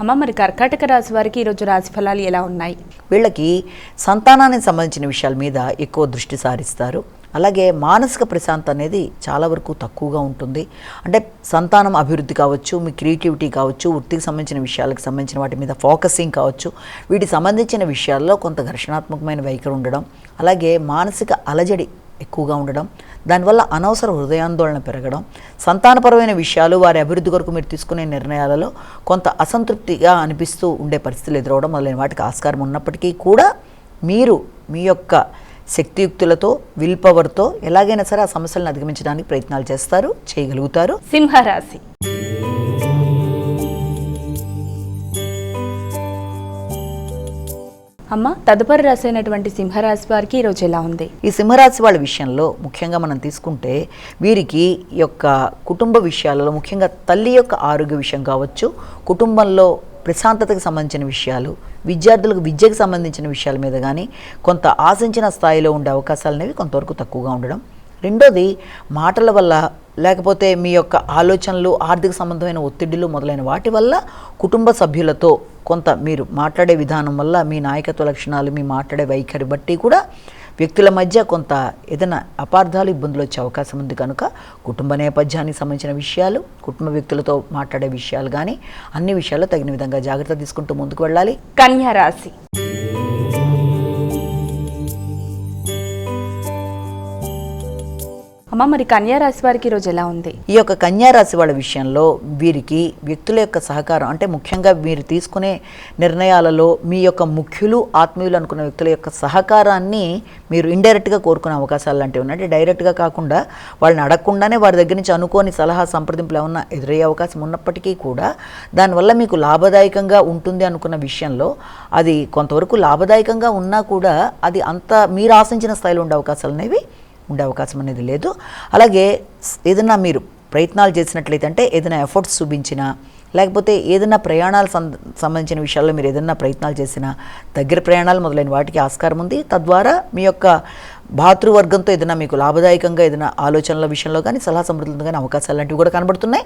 అమ్మ మరి కర్కాటక రాశి వారికి ఈరోజు రాశి ఫలాలు ఎలా ఉన్నాయి? వీళ్ళకి సంతానానికి సంబంధించిన విషయాల మీద ఎక్కువ దృష్టి సారిస్తారు. అలాగే మానసిక ప్రశాంతత అనేది చాలా వరకు తక్కువగా ఉంటుంది. అంటే సంతానం అభివృద్ధి కావచ్చు మీ క్రియేటివిటీ కావచ్చు వృత్తికి సంబంధించిన విషయాలకు సంబంధించిన వాటి మీద ఫోకసింగ్ కావచ్చు. వీటికి సంబంధించిన విషయాల్లో కొంత ఘర్షణాత్మకమైన వైఖరి ఉండడం అలాగే మానసిక అలజడి ఎక్కువగా ఉండడం దానివల్ల అనవసర హృదయాందోళన పెరగడం సంతానపరమైన విషయాలు వారి అభివృద్ధి కొరకు మీరు తీసుకునే నిర్ణయాలలో కొంత అసంతృప్తిగా అనిపిస్తూ ఉండే పరిస్థితులు ఎదురవడం మొదలైన వాటికి ఆస్కారం ఉన్నప్పటికీ కూడా మీరు మీ యొక్క శక్తియుక్తులతో విల్ పవర్తో ఎలాగైనా సరే ఆ సమస్యలను అధిగమించడానికి ప్రయత్నాలు చేస్తారు చేయగలుగుతారు. సింహరాశి. అమ్మ తదుపరి రాశి అయినటువంటి సింహరాశి వారికి ఈరోజు ఎలా ఉంది? ఈ సింహరాశి వాళ్ళ విషయంలో ముఖ్యంగా మనం తీసుకుంటే వీరికి ఈ యొక్క కుటుంబ విషయాలలో ముఖ్యంగా తల్లి యొక్క ఆరోగ్య విషయం కావచ్చు కుటుంబంలో ప్రశాంతతకు సంబంధించిన విషయాలు విద్యార్థులకు విద్యకు సంబంధించిన విషయాల మీద కానీ కొంత ఆశించిన స్థాయిలో ఉండే అవకాశాలు అనేవి కొంతవరకు తక్కువగా ఉండడం. రెండోది మాటల వల్ల లేకపోతే మీ యొక్క ఆలోచనలు ఆర్థిక సంబంధమైన ఒత్తిడిలు మొదలైన వాటి వల్ల కుటుంబ సభ్యులతో కొంత మీరు మాట్లాడే విధానం వల్ల మీ నాయకత్వ లక్షణాలు మీ మాట్లాడే వైఖరి బట్టి కూడా వ్యక్తుల మధ్య కొంత ఏదైనా అపార్థాలు ఇబ్బందులు వచ్చే అవకాశం ఉంది కనుక కుటుంబ నేపథ్యానికి సంబంధించిన విషయాలు కుటుంబ వ్యక్తులతో మాట్లాడే విషయాలు కానీ అన్ని విషయాల్లో తగిన విధంగా జాగ్రత్త తీసుకుంటూ ముందుకు వెళ్ళాలి. కన్యా రాశి. అమ్మ మరి కన్యా రాశి వారికి ఈరోజు ఎలా ఉంది? ఈ యొక్క కన్యా రాశి వాళ్ళ విషయంలో వీరికి వ్యక్తుల యొక్క సహకారం అంటే ముఖ్యంగా మీరు తీసుకునే నిర్ణయాలలో మీ యొక్క ముఖ్యులు ఆత్మీయులు అనుకున్న వ్యక్తుల యొక్క సహకారాన్ని మీరు ఇండైరెక్ట్గా కోరుకునే అవకాశాలు లాంటివి ఉన్నాయి. అంటే డైరెక్ట్గా కాకుండా వాళ్ళని అడగకుండానే వారి దగ్గర నుంచి అనుకోని సలహా సంప్రదింపులు ఏమన్నా ఎదురయ్యే అవకాశం ఉన్నప్పటికీ కూడా దానివల్ల మీకు లాభదాయకంగా ఉంటుంది అనుకున్న విషయంలో అది కొంతవరకు లాభదాయకంగా ఉన్నా కూడా అది అంత మీరు ఆశించిన స్థాయిలో ఉండే అవకాశాలు అనేవి ఉండే అవకాశం అనేది లేదు. అలాగే ఏదన్నా ఏదైనా మీరు ప్రయత్నాలు చేసినట్లయితే అంటే ఏదైనా ఎఫర్ట్స్ చూపించినా లేకపోతే ఏదైనా ప్రయాణాలు సంబంధించిన విషయాల్లో మీరు ఏదైనా ప్రయత్నాలు చేసినా దగ్గర ప్రయాణాలు మొదలైన వాటికి ఆస్కారం ఉంది. తద్వారా మీ యొక్క భాతృవర్గంతో ఏదైనా మీకు లాభదాయకంగా ఏదైనా ఆలోచనల విషయంలో కానీ సలహా సమృద్ధులు కానీ అవకాశాలు లాంటివి కూడా కనబడుతున్నాయి.